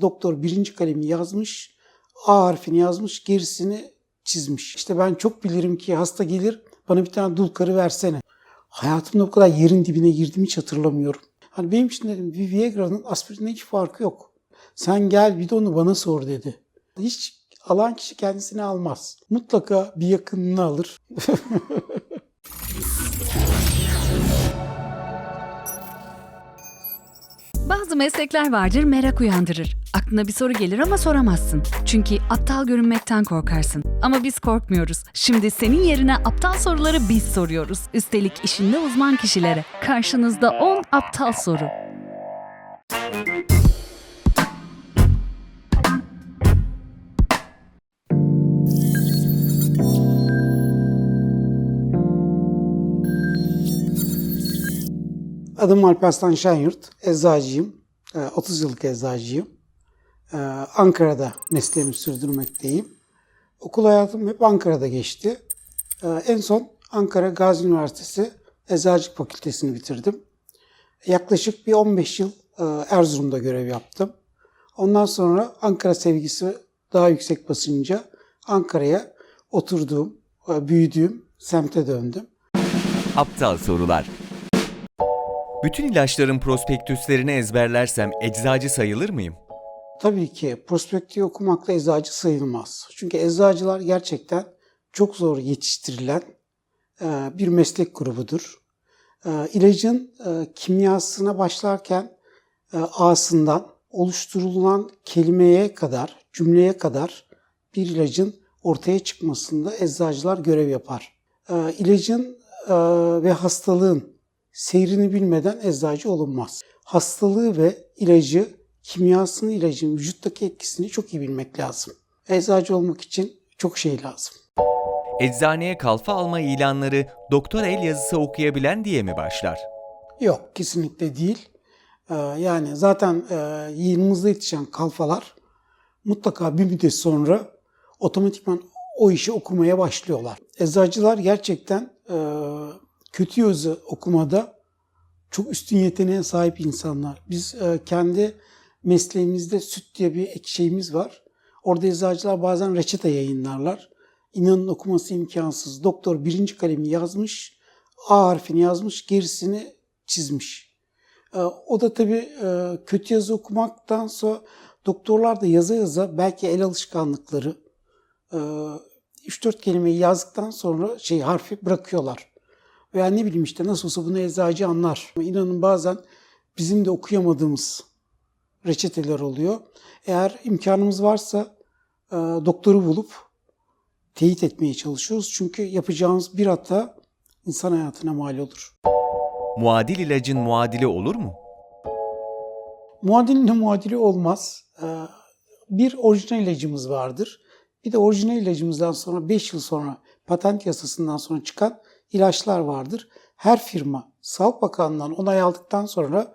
Doktor birinci kalemi yazmış, A harfini yazmış, gerisini çizmiş. İşte ben çok bilirim ki hasta gelir, bana bir tane dul karı versene. Hayatımda o kadar yerin dibine girdim hiç hatırlamıyorum. Hani benim için dedim bir Viagra'nın aspirinden hiç farkı yok. Sen gel bir de onu bana sor dedi. Hiç alan kişi kendisini almaz. Mutlaka bir yakınını alır. Bazı meslekler vardır merak uyandırır. Aklına bir soru gelir ama soramazsın. Çünkü aptal görünmekten korkarsın. Ama biz korkmuyoruz. Şimdi senin yerine aptal soruları biz soruyoruz. Üstelik işinde uzman kişilere. Karşınızda 10 aptal soru. Adım Alparslan Şenyurt, eczacıyım. Ee, 30 yıllık eczacıyım. Ee, Ankara'da mesleğimi sürdürmekteyim. Okul hayatım hep Ankara'da geçti. Ee, En son Ankara Gazi Üniversitesi Eczacılık Fakültesini bitirdim. Yaklaşık bir 15 yıl e, Erzurum'da görev yaptım. Ondan sonra Ankara sevgisi daha yüksek basınca Ankara'ya oturduğum, e, büyüdüğüm semte döndüm. Aptal sorular. Bütün ilaçların prospektüslerini ezberlersem eczacı sayılır mıyım? Tabii ki prospektifi okumakla eczacı sayılmaz. Çünkü eczacılar gerçekten çok zor yetiştirilen e, bir meslek grubudur. E, İlacın e, kimyasına başlarken A'sından oluşturulan kelimeye kadar, cümleye kadar bir ilacın ortaya çıkmasında eczacılar görev yapar. İlacın ve hastalığın seyrini bilmeden eczacı olunmaz. Hastalığı ve ilacı, kimyasını ilacın vücuttaki etkisini çok iyi bilmek lazım. Eczacı olmak için çok şey lazım. Eczaneye kalfa alma ilanları doktor el yazısı okuyabilen diye mi başlar? Yok, kesinlikle değil. Ee, Yani zaten e, yayınımızda yetişen kalfalar mutlaka bir müddet sonra otomatikman o işi okumaya başlıyorlar. Eczacılar gerçekten e, kötü yazı okumada çok üstün yeteneğe sahip insanlar. Biz e, kendi mesleğimizde süt diye bir ek var. Orada eczacılar bazen reçete yayınlarlar. İnanın okuması imkansız. Doktor birinci kalemi yazmış, A harfini yazmış, gerisini çizmiş. E, O da tabii e, kötü yazı okumaktan sonra doktorlar da yaza yaza belki el alışkanlıkları e, 3-4 kelimeyi yazdıktan sonra şey harfi bırakıyorlar. Veya ne bileyim işte nasıl olsa bunu eczacı anlar. İnanın bazen bizim de okuyamadığımız reçeteler oluyor. Eğer imkanımız varsa e, doktoru bulup teyit etmeye çalışıyoruz. Çünkü yapacağımız bir hata insan hayatına mal olur. Muadil ilacın muadili olur mu? Muadilin muadili olmaz. Ee, Bir orijinal ilacımız vardır. Bir de orijinal ilacımızdan sonra 5 yıl sonra patent yasasından sonra çıkan ilaçlar vardır. Her firma Sağlık Bakanlığı'ndan onay aldıktan sonra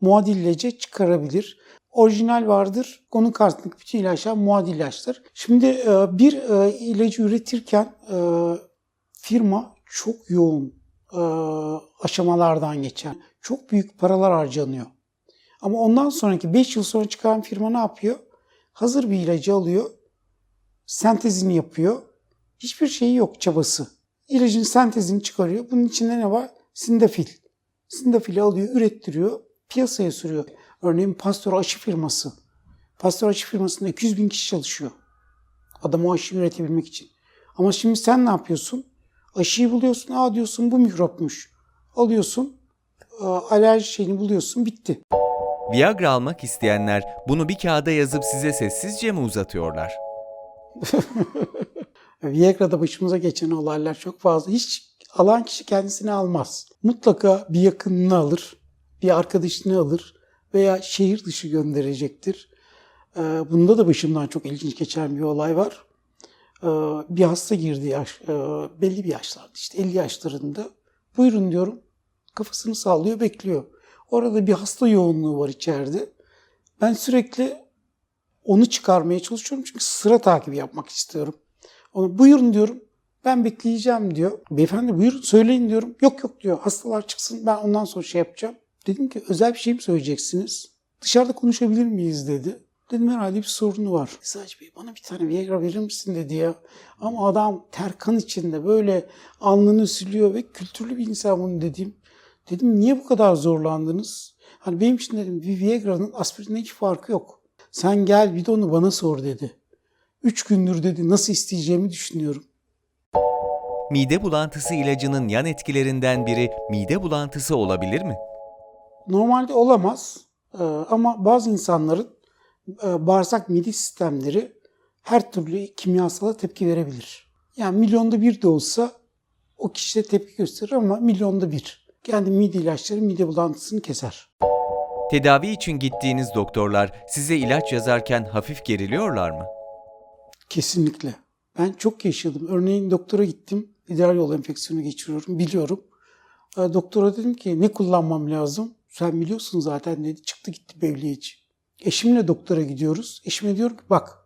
muadil ilacı çıkarabilir. Orijinal vardır. Onun karşısındaki bütün ilaçlar muadil ilaçtır. Şimdi e, bir e, ilacı üretirken e, firma çok yoğun aşamalardan geçer. Çok büyük paralar harcanıyor. Ama ondan sonraki 5 yıl sonra çıkan firma ne yapıyor? Hazır bir ilacı alıyor, sentezini yapıyor. Hiçbir şeyi yok çabası. İlacın sentezini çıkarıyor. Bunun içinde ne var? Sindafil. Sindafili alıyor, ürettiriyor, piyasaya sürüyor. Örneğin Pasteur aşı firması. Pasteur aşı firmasında 200 bin kişi çalışıyor. Adam o aşıyı üretebilmek için. Ama şimdi sen ne yapıyorsun? Aşıyı buluyorsun, aa diyorsun bu mikropmuş. Alıyorsun, e, alerji şeyini buluyorsun, bitti. Viagra almak isteyenler bunu bir kağıda yazıp size sessizce mi uzatıyorlar? Viagra'da başımıza geçen olaylar çok fazla. Hiç alan kişi kendisini almaz. Mutlaka bir yakınını alır, bir arkadaşını alır veya şehir dışı gönderecektir. Ee, Bunda da başımdan çok ilginç geçen bir olay var. Ee, Bir hasta girdi yaş, e, belli bir yaşlarda işte 50 yaşlarında. Buyurun diyorum. Kafasını sallıyor bekliyor. Orada bir hasta yoğunluğu var içeride. Ben sürekli onu çıkarmaya çalışıyorum çünkü sıra takibi yapmak istiyorum. Ona buyurun diyorum. Ben bekleyeceğim diyor. Beyefendi buyurun söyleyin diyorum. Yok yok diyor. Hastalar çıksın ben ondan sonra şey yapacağım. Dedim ki özel bir şey mi söyleyeceksiniz? Dışarıda konuşabilir miyiz dedi. Dedim herhalde bir sorunu var. Eczacı Bey bana bir tane Viagra verir misin dedi ya. Ama adam terkan içinde böyle alnını siliyor ve kültürlü bir insan bunu dediğim. Dedim niye bu kadar zorlandınız? Hani benim için dedim bir Viagra'nın aspirinden hiç farkı yok. Sen gel bir de onu bana sor dedi. Üç gündür dedi nasıl isteyeceğimi düşünüyorum. Mide bulantısı ilacının yan etkilerinden biri mide bulantısı olabilir mi? Normalde olamaz Ee, ama bazı insanların e, bağırsak mide sistemleri her türlü kimyasala tepki verebilir. Yani milyonda bir de olsa o kişide tepki gösterir ama milyonda bir. Yani mide ilaçları mide bulantısını keser. Tedavi için gittiğiniz doktorlar size ilaç yazarken hafif geriliyorlar mı? Kesinlikle. Ben çok yaşadım. Örneğin doktora gittim. İdrar yol enfeksiyonu geçiriyorum. Biliyorum. E, Doktora dedim ki ne kullanmam lazım? Sen biliyorsun zaten dedi. Çıktı gitti bevliyeci. Eşimle doktora gidiyoruz. Eşime diyorum ki bak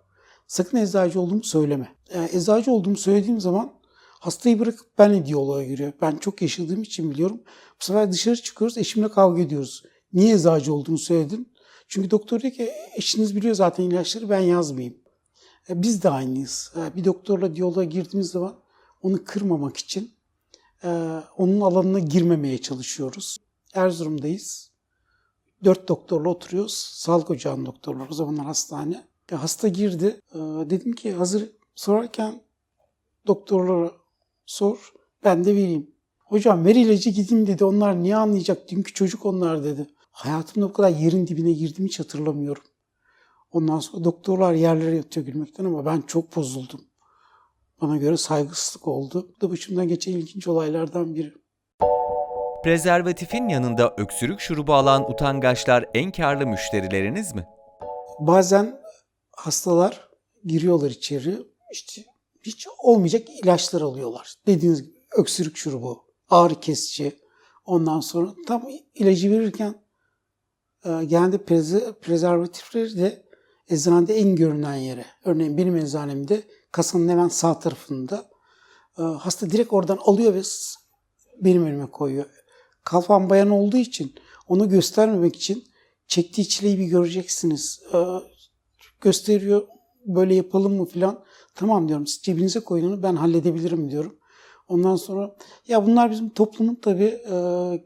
sakın eczacı olduğumu söyleme. E, eczacı olduğumu söylediğim zaman hastayı bırakıp ben diyaloğa giriyor. Ben çok yaşadığım için biliyorum. Bu sefer dışarı çıkıyoruz. Eşimle kavga ediyoruz. Niye eczacı olduğunu söyledin? Çünkü doktor diyor ki eşiniz biliyor zaten ilaçları ben yazmayayım. E, Biz de aynıyız. E, Bir doktorla diyaloğa girdiğimiz zaman onu kırmamak için e, onun alanına girmemeye çalışıyoruz. Erzurum'dayız. Dört doktorla oturuyoruz. Sağlık ocağının doktorları. O zamanlar hastane. E, Hasta girdi. E, Dedim ki hazır sorarken doktorlara sor. Ben de vereyim. Hocam ver ilacı gideyim dedi. Onlar niye anlayacak? Dünkü çocuk onlar dedi. Hayatımda o kadar yerin dibine girdim hiç hatırlamıyorum. Ondan sonra doktorlar yerlere yatıyor gülmekten ama ben çok bozuldum. Bana göre saygısızlık oldu. Bu da başımdan geçen ilginç olaylardan biri. Prezervatifin yanında öksürük şurubu alan utangaçlar en karlı müşterileriniz mi? Bazen hastalar giriyorlar içeri. işte hiç olmayacak ilaçlar alıyorlar. Dediğiniz gibi öksürük şurubu, ağrı kesici. Ondan sonra tam ilacı verirken e, genelde preze- prezervatifleri de eczanede en görünen yere. Örneğin benim eczanemde kasanın hemen sağ tarafında. E, hasta direkt oradan alıyor ve benim önüme koyuyor. Kalfan bayan olduğu için onu göstermemek için çektiği çileyi bir göreceksiniz. E, gösteriyor böyle yapalım mı filan. Tamam diyorum siz cebinize koyun onu ben halledebilirim diyorum. Ondan sonra ya bunlar bizim toplumun tabii e,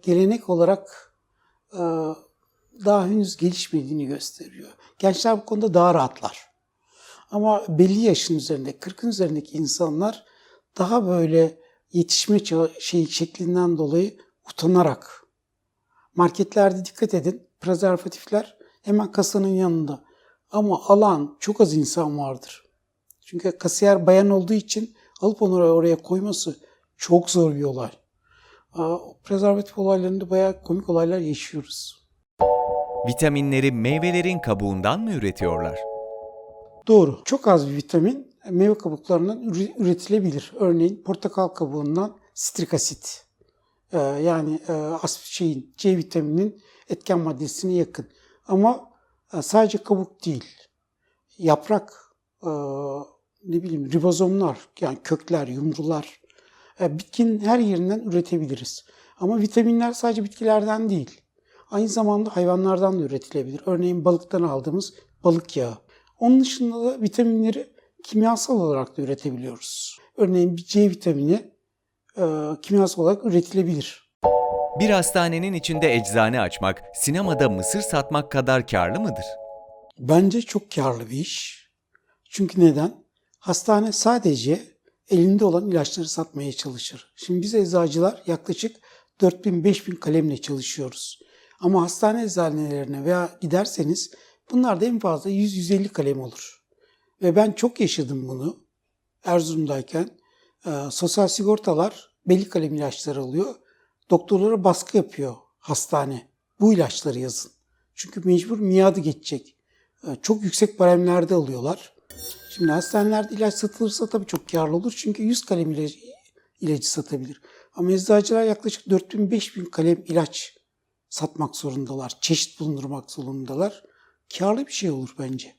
gelenek olarak e, daha henüz gelişmediğini gösteriyor. Gençler bu konuda daha rahatlar. Ama belli yaşın üzerinde, 40'ın üzerindeki insanlar daha böyle yetişme ça- şey şeklinden dolayı utanarak. Marketlerde dikkat edin, prezervatifler hemen kasanın yanında. Ama alan çok az insan vardır. Çünkü kasiyer bayan olduğu için alıp onu oraya koyması çok zor bir olay. O prezervatif olaylarında bayağı komik olaylar yaşıyoruz. Vitaminleri meyvelerin kabuğundan mı üretiyorlar? Doğru. Çok az bir vitamin meyve kabuklarından üre- üretilebilir. Örneğin portakal kabuğundan sitrik asit. Ee, yani e, şeyin C vitamininin etken maddesine yakın. Ama e, sadece kabuk değil. Yaprak, e, ne bileyim ribozomlar, yani kökler, yumrular. E, bitkinin her yerinden üretebiliriz. Ama vitaminler sadece bitkilerden değil. Aynı zamanda hayvanlardan da üretilebilir. Örneğin balıktan aldığımız balık yağı. Onun dışında da vitaminleri kimyasal olarak da üretebiliyoruz. Örneğin bir C vitamini e, kimyasal olarak üretilebilir. Bir hastanenin içinde eczane açmak, sinemada mısır satmak kadar karlı mıdır? Bence çok karlı bir iş. Çünkü neden? Hastane sadece elinde olan ilaçları satmaya çalışır. Şimdi biz eczacılar yaklaşık 4000-5000 kalemle çalışıyoruz. Ama hastane eczanelerine veya giderseniz bunlar da en fazla 100-150 kalem olur. Ve ben çok yaşadım bunu Erzurum'dayken. Ee, sosyal sigortalar belli kalem ilaçları alıyor. Doktorlara baskı yapıyor hastane. Bu ilaçları yazın. Çünkü mecbur miadı geçecek. Ee, çok yüksek baremlerde alıyorlar. Şimdi hastanelerde ilaç satılırsa tabii çok karlı olur. Çünkü 100 kalem ilacı, ilacı satabilir. Ama eczacılar yaklaşık 4000-5000 kalem ilaç satmak zorundalar. Çeşit bulundurmak zorundalar. Karlı bir şey olur bence.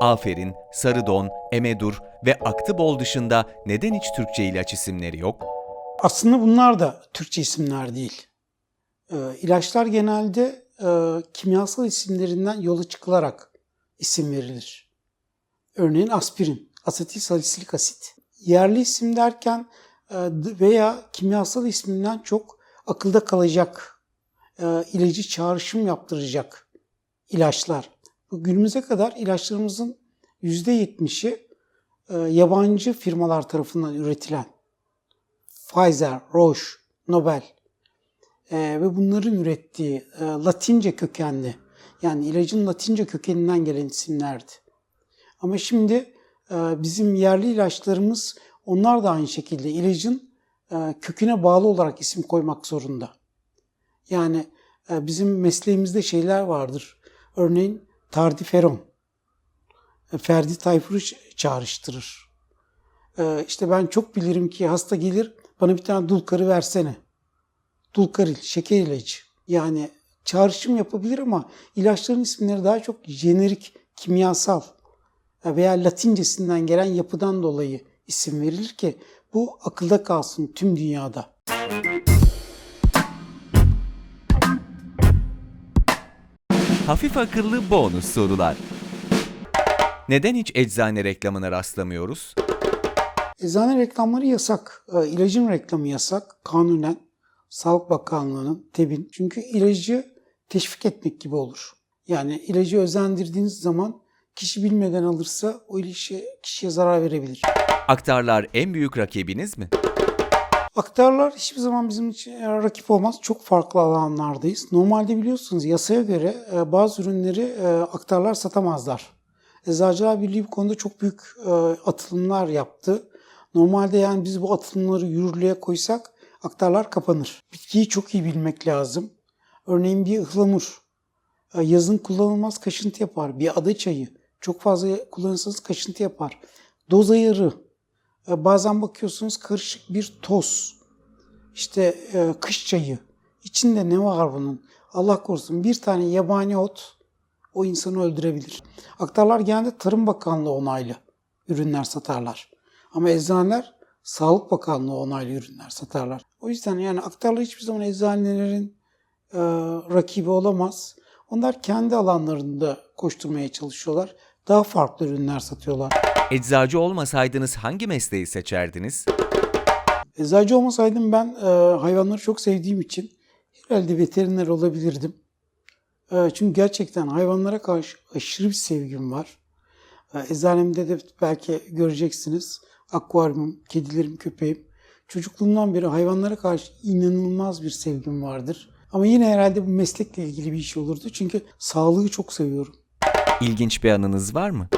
Aferin, Sarıdon, Emedur ve Aktibol dışında neden hiç Türkçe ilaç isimleri yok? Aslında bunlar da Türkçe isimler değil. Ee, ilaçlar genelde e, kimyasal isimlerinden yola çıkılarak isim verilir. Örneğin aspirin, asetil salisilik asit. Yerli isim derken e, veya kimyasal isminden çok akılda kalacak, e, ilacı çağrışım yaptıracak ilaçlar. Günümüze kadar ilaçlarımızın %70'i e, yabancı firmalar tarafından üretilen. Pfizer, Roche, Nobel e, ve bunların ürettiği e, Latince kökenli yani ilacın Latince kökeninden gelen isimlerdi. Ama şimdi bizim yerli ilaçlarımız onlar da aynı şekilde ilacın köküne bağlı olarak isim koymak zorunda. Yani bizim mesleğimizde şeyler vardır. Örneğin tardiferon. E, Ferdi Tayfur'u çağrıştırır. E, işte ben çok bilirim ki hasta gelir bana bir tane dulkarı versene. Dulkaril, şeker ilacı. Yani çağrışım yapabilir ama ilaçların isimleri daha çok jenerik, kimyasal veya latincesinden gelen yapıdan dolayı isim verilir ki bu akılda kalsın tüm dünyada. Hafif akıllı bonus sorular. Neden hiç eczane reklamına rastlamıyoruz? Eczane reklamları yasak. E, İlacın reklamı yasak. Kanunen Sağlık Bakanlığı'nın, TEB'in. Çünkü ilacı teşvik etmek gibi olur. Yani ilacı özendirdiğiniz zaman kişi bilmeden alırsa o ilacı kişiye zarar verebilir. Aktarlar en büyük rakibiniz mi? Aktarlar hiçbir zaman bizim için rakip olmaz. Çok farklı alanlardayız. Normalde biliyorsunuz yasaya göre e, bazı ürünleri e, aktarlar satamazlar. Eczacılar Birliği bu konuda çok büyük e, atılımlar yaptı. Normalde yani biz bu atılımları yürürlüğe koysak aktarlar kapanır. Bitkiyi çok iyi bilmek lazım. Örneğin bir ıhlamur yazın kullanılmaz kaşıntı yapar. Bir ada çayı çok fazla kullanırsanız kaşıntı yapar. Doz ayarı Bazen bakıyorsunuz karışık bir toz. İşte e, kış çayı. İçinde ne var bunun? Allah korusun bir tane yabani ot o insanı öldürebilir. Aktarlar genelde Tarım Bakanlığı onaylı ürünler satarlar. Ama eczaneler Sağlık Bakanlığı onaylı ürünler satarlar. O yüzden yani aktarlar hiçbir zaman eczanelerin e, rakibi olamaz. Onlar kendi alanlarında koşturmaya çalışıyorlar. Daha farklı ürünler satıyorlar. Eczacı olmasaydınız hangi mesleği seçerdiniz? Eczacı olmasaydım ben e, hayvanları çok sevdiğim için herhalde veteriner olabilirdim. E, çünkü gerçekten hayvanlara karşı aşırı bir sevgim var. E, eczanemde de belki göreceksiniz. Akvaryumum, kedilerim, köpeğim. Çocukluğumdan beri hayvanlara karşı inanılmaz bir sevgim vardır. Ama yine herhalde bu meslekle ilgili bir iş olurdu. Çünkü sağlığı çok seviyorum. İlginç bir anınız var mı?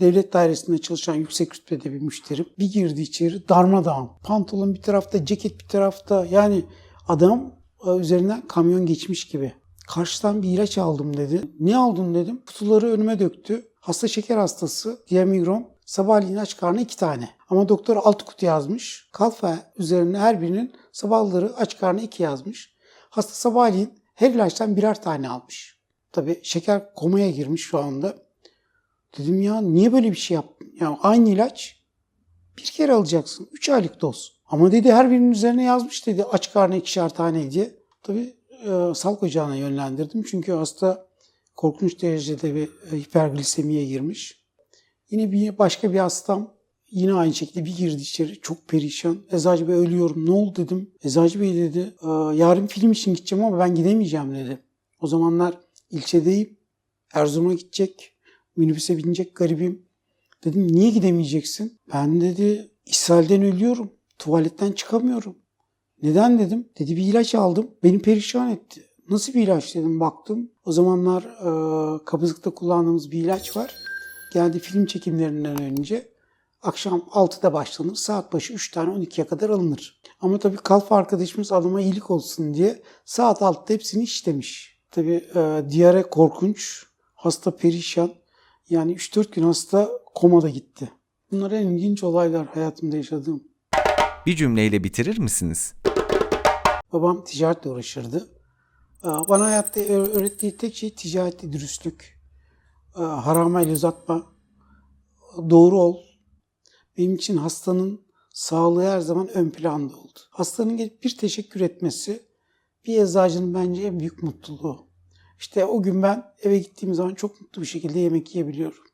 Devlet dairesinde çalışan yüksek rütbede bir müşterim. Bir girdi içeri darmadağın. Pantolon bir tarafta, ceket bir tarafta. Yani adam e, üzerinden kamyon geçmiş gibi. Karşıdan bir ilaç aldım dedi. Ne aldın dedim. Kutuları önüme döktü. Hasta şeker hastası. Diamigron. Sabahleyin aç karnı iki tane. Ama doktor altı kutu yazmış. Kalfa üzerine her birinin sabahları aç karnı iki yazmış. Hasta sabahleyin her ilaçtan birer tane almış. Tabii şeker komaya girmiş şu anda. Dedim ya niye böyle bir şey yaptın? Ya aynı ilaç bir kere alacaksın. 3 aylık doz. Ama dedi her birinin üzerine yazmış dedi aç karnı ikişer tane diye. Tabii e, sağlık ocağına yönlendirdim. Çünkü hasta korkunç derecede bir e, hiperglisemiye girmiş. Yine bir başka bir hastam yine aynı şekilde bir girdi içeri çok perişan. Eczacı Bey ölüyorum ne oldu dedim. Eczacı Bey dedi "E, yarın film için gideceğim ama ben gidemeyeceğim dedi. O zamanlar ilçedeyim. Erzurum'a gidecek minibüse binecek garibim. Dedim niye gidemeyeceksin? Ben dedi ishalden ölüyorum. Tuvaletten çıkamıyorum. Neden dedim. Dedi bir ilaç aldım. Beni perişan etti. Nasıl bir ilaç dedim baktım. O zamanlar e, kabızlıkta kullandığımız bir ilaç var. Geldi film çekimlerinden önce. Akşam 6'da başlanır. Saat başı 3 tane 12'ye kadar alınır. Ama tabii kalfa arkadaşımız adama iyilik olsun diye saat 6'da hepsini işlemiş. Tabii e, diyare korkunç. Hasta perişan. Yani 3-4 gün hasta komada gitti. Bunlar en ilginç olaylar hayatımda yaşadığım. Bir cümleyle bitirir misiniz? Babam ticaretle uğraşırdı. Bana hayatta öğrettiği tek şey ticarette dürüstlük. Harama el uzatma. Doğru ol. Benim için hastanın sağlığı her zaman ön planda oldu. Hastanın gelip bir teşekkür etmesi bir eczacının bence en büyük mutluluğu. İşte o gün ben eve gittiğim zaman çok mutlu bir şekilde yemek yiyebiliyorum.